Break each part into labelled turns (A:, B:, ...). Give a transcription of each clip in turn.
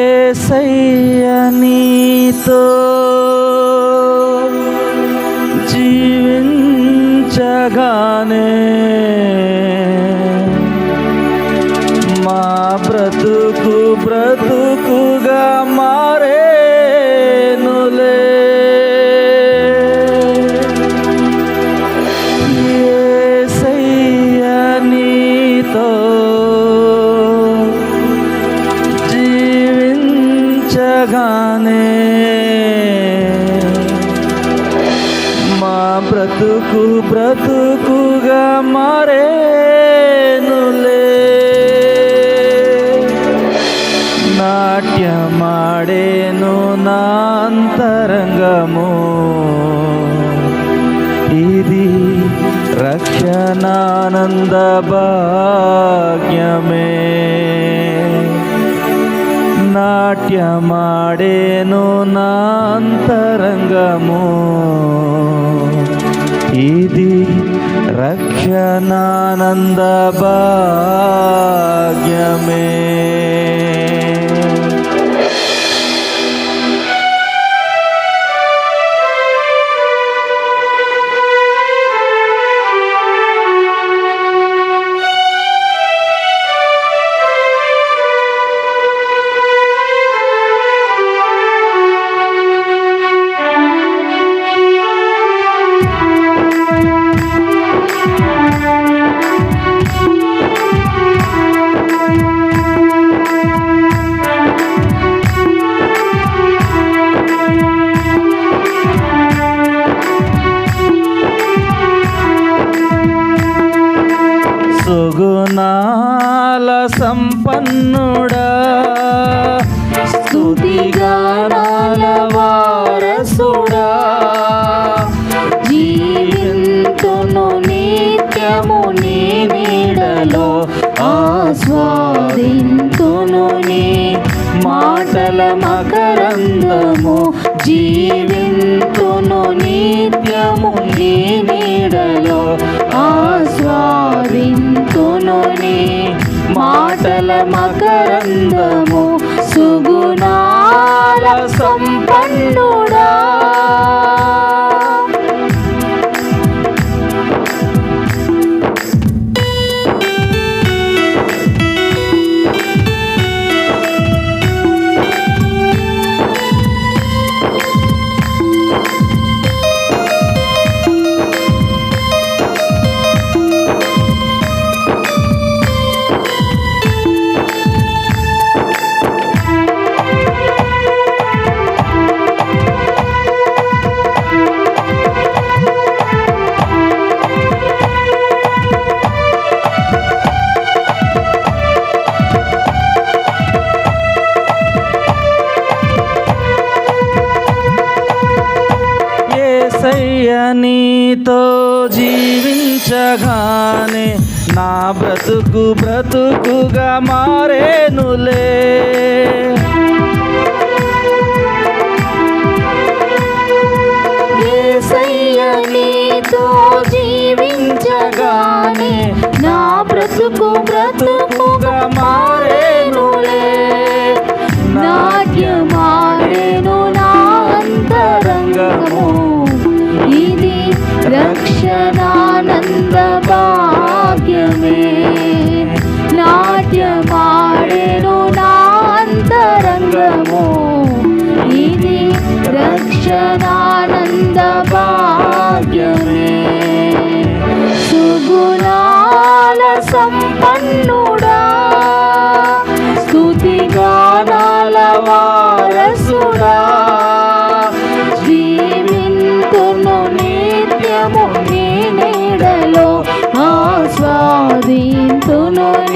A: ఏసయ్య నీతో అంతరంగము ఇది రక్షణానంద భాగ్యమే నాట్యమాడేను నాంతరంగము. ఇది రక్షణానంద భాగ్యమే స్తుతిగానాల వారసుడా.
B: జీవింతును నిత్యము నీ నీడలో ఆస్వాదింతును నీ మాటల మకరందము. జీవింతును నిత్యము నీ నీడలో ఆస్వాదింతును నీ మాటల మకరందము.
A: జీవించగానే నా బ్రతుకు బ్రతుకుగా మారేనులే.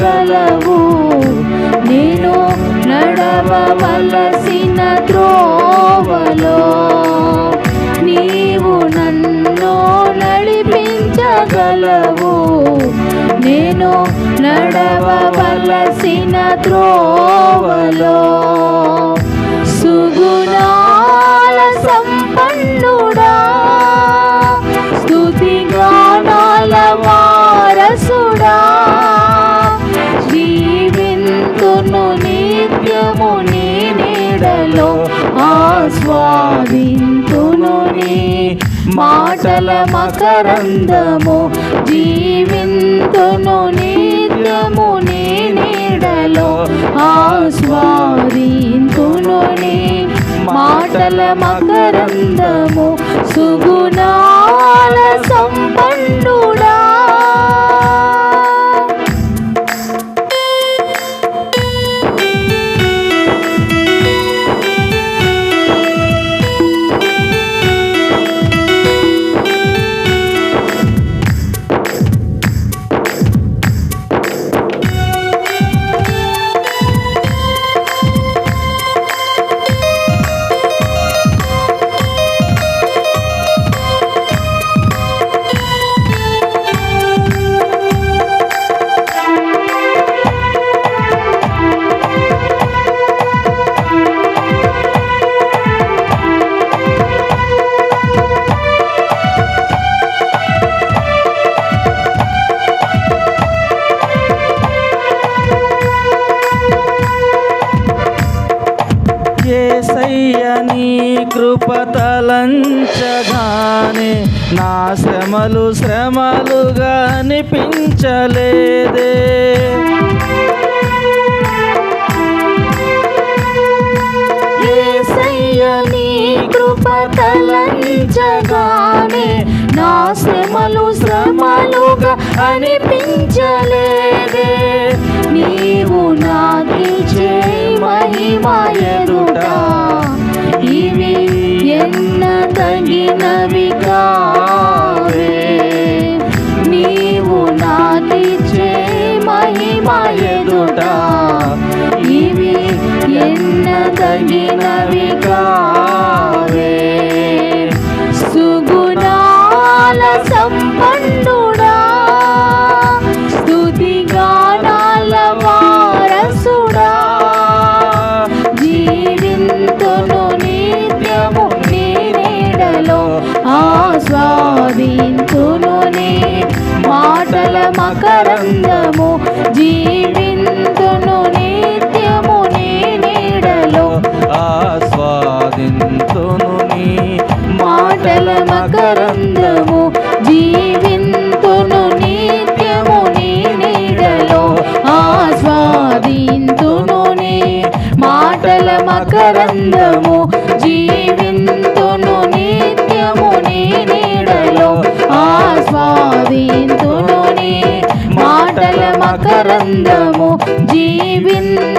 B: గలవు నేను నడవలసిన త్రోవలో నీవు నన్ను నడిపించగలవు. నేను నడవలసిన త్రోవలో ఆస్వాదింతును నీ మాటల మకరందము జీవింతును నిత్యము నీ నీడలో ఆస్వాదింతును నీ మాటల మకరందము సుగుణాల సంపన్ను
A: ఏసయ్య కృపతలంచగానే నా శ్రమలు శ్రమలుగా అనిపించలేదే.
B: యేసయ్య నీ నా శ్రమలు శ్రమలుగా అనిపించలేదే. నీవు నాకి నాకిచే మహిమ ఎదుట. ఇవి ఎన్న తగినవి కావే. నీవు నాకిచే మహిమ ఎదుట. ఇవి ఎన్న తగినవి కావే. ఆస్వాదించును నీ మాటల మకరందము. జీవింతును నిత్యము నీ నీడలో.
A: ఆస్వాదించును నీ
B: మాటల మకరందము. జీవి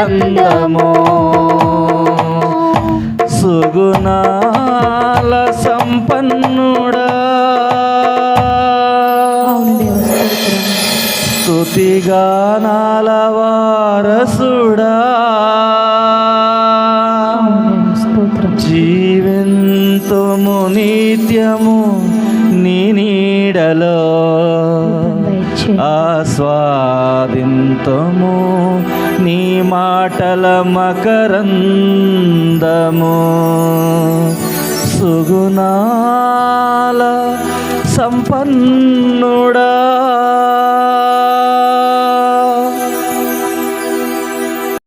B: మకరందము
A: సుగుణాల సంపన్నుడా. స్తుతిగానాల వారసుడా. జీవింతుము నిత్యము నీ నీడలో. ఆస్వాదింతము నీ మాటల మకరందము. సుగుణాల సంపన్నుడా.